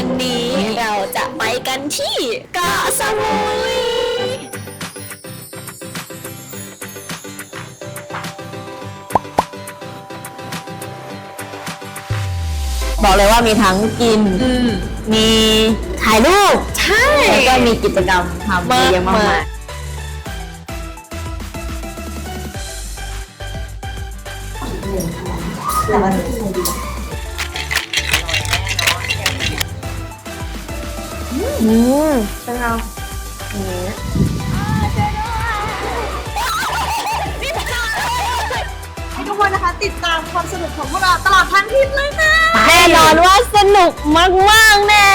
วันนี้เราจะไปกันที่เกาะสมุย บอกเลยว่ามีทั้งกิน มีถ่ายรูป ใช่ แล้วก็มีกิจกรรมทำเยอะแยะมากมาย อืมเป็นเราอย่างนี้ให้ทุกคนนะคะติดตามความสนุกของพวกเราตลอดทั้งทริปเลยค่ะ แน่นอนว่าสนุกมากๆแน่